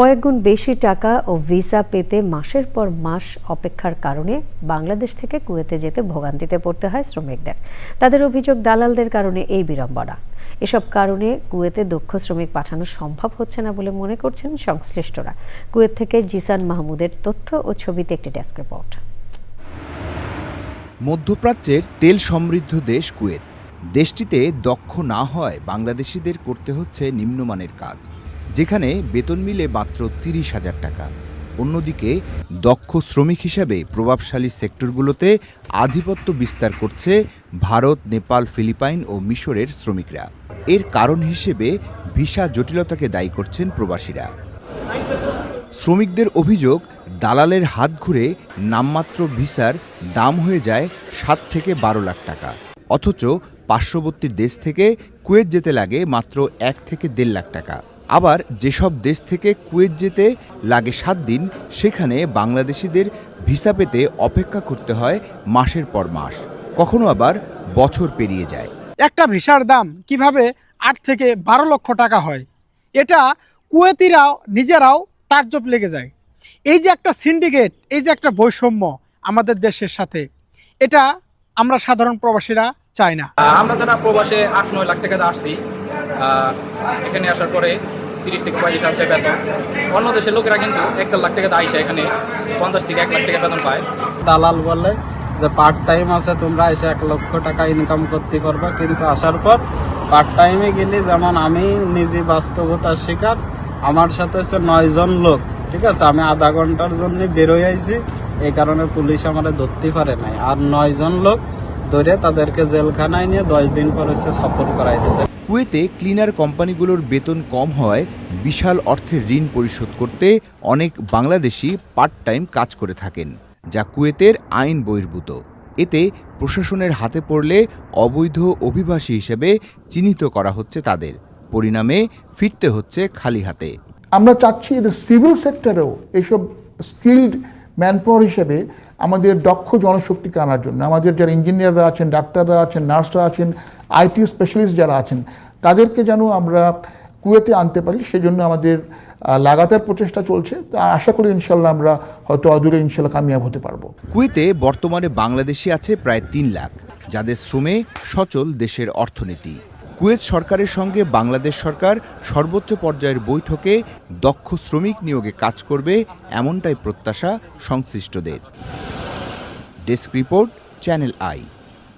কয়েকগুণ বেশি টাকা ও ভিসা পেতে মাসের পর মাস অপেক্ষার কারণে বাংলাদেশ থেকে কুয়েতে যেতে ভোগান্তিতে পড়তে হয় শ্রমিকদের। তাদের অভিযোগ দালালদের কারণে এই বিড়ম্বনা। এসব কারণে কুয়েতে দক্ষ শ্রমিক পাঠানো সম্ভব হচ্ছে না বলে মনে করছেন সংশ্লিষ্টরা। কুয়েত থেকে জিসান মাহমুদের তথ্য ও ছবিতে একটি ডেস্ক রিপোর্ট। মধ্যপ্রাচ্যের তেল সমৃদ্ধ দেশ কুয়েত। দেশটিতে দক্ষ না হয় বাংলাদেশিদের করতে হচ্ছে নিম্নমানের কাজ। যেখানে বেতন মিলে মাত্র তিরিশ হাজার টাকা। অন্যদিকে, দক্ষ শ্রমিক হিসাবে প্রভাবশালী সেক্টরগুলোতে আধিপত্য বিস্তার করছে ভারত, নেপাল, ফিলিপাইন ও মিশরের শ্রমিকরা। এর কারণ হিসেবে ভিসা জটিলতাকে দায়ী করছেন প্রবাসীরা। শ্রমিকদের অভিযোগ, দালালের হাত ঘুরে নামমাত্র ভিসার দাম হয়ে যায় সাত থেকে বারো লাখ টাকা। অথচ পার্শ্ববর্তী দেশ থেকে কুয়েত যেতে লাগে মাত্র এক থেকে দেড় লাখ টাকা। আবার যেসব দেশ থেকে কুয়েত যেতে লাগে সাত দিন সেখানে বাংলাদেশিদের ভিসা পেতে অপেক্ষা করতে হয় মাসের পর মাস। কখনো আবার বছর পেরিয়ে যায়। একটা ভিসার দাম কীভাবে আট থেকে বারো লক্ষ টাকা হয়? এটা কুয়েতিরাও নিজেরাও তাজ্জব লেগে যায়। এই যে একটা সিন্ডিকেট এই যে একটা বৈষম্য আমাদের দেশের সাথে এটা আমরা সাধারণ প্রবাসীরা চাই না। আমরা যারা প্রবাসে আট নয় লাখ টাকাতে আসছি এখানে আসার পরে তিরিশ থেকে পঁয়ত্রিশ হাজার টাকা বেতন। অন্য দেশের লোকেরা কিন্তু এক লাখ টাকাতে আইসে এখানে পঞ্চাশ থেকে এক লাখ টাকা বেতন পায়। দালাল বলে যে পার্ট টাইম আছে, তোমরা এসে এক লক্ষ টাকা ইনকাম করতে পারবে। কিন্তু আসার পর পার্ট টাইমে গেলে যেমন আমি নিজে বাস্তবতার শিকার, আমার সাথে হচ্ছে নয়জন লোক, ঠিক আছে? আমি আধা ঘণ্টার জন্য বেরোয় আইছি। এই কারণে পুলিশ আমারে ধরতে পারে নাই। আর নয়জন লোক ধরে তাদেরকে জেলখানায় নিয়ে দশ দিন পর হচ্ছে সফর করাই দিয়েছে কুয়েতে ক্লিনার কোম্পানিগুলোর বেতন কম হয় বিশাল অর্থের ঋণ পরিশোধ করতে অনেক বাংলাদেশি পার্ট টাইম কাজ করে থাকেন, যা কুয়েতের আইন বহির্ভূত। এতে প্রশাসনের হাতে পড়লে অবৈধ অভিবাসী হিসেবে চিহ্নিত করা হচ্ছে তাদের, পরিণামে ফিরতে হচ্ছে খালি হাতে। আমরা চাচ্ছি সিভিল সেক্টরেও এইসব স্কিল্ড ম্যানপাওয়ার হিসেবে আমাদের দক্ষ জনশক্তিকে আনার জন্য। আমাদের যারা ইঞ্জিনিয়াররা আছেন, ডাক্তাররা আছেন, নার্সরা আছেন আইটি স্পেশালিস্ট যারা আছেন, তাদেরকে যেন আমরা কুয়েতে আনতে পারি, সেজন্য আমাদের লাগাতার প্রচেষ্টা চলছে। আশা করি ইনশাল্লাহ আমরা হয়তো অদূরে ইনশাল্লাহ কামিয়াব হতে পারব। কুয়েতে বর্তমানে বাংলাদেশি আছে প্রায় তিন লাখ, যাদের শ্রমে সচল দেশের অর্থনীতি। কুয়েত সরকারের সঙ্গে বাংলাদেশ সরকার সর্বোচ্চ পর্যায়ের বৈঠকে দক্ষ শ্রমিক নিয়োগে কাজ করবে এমনটাই প্রত্যাশা সংশ্লিষ্টদের। Desk report, channel I.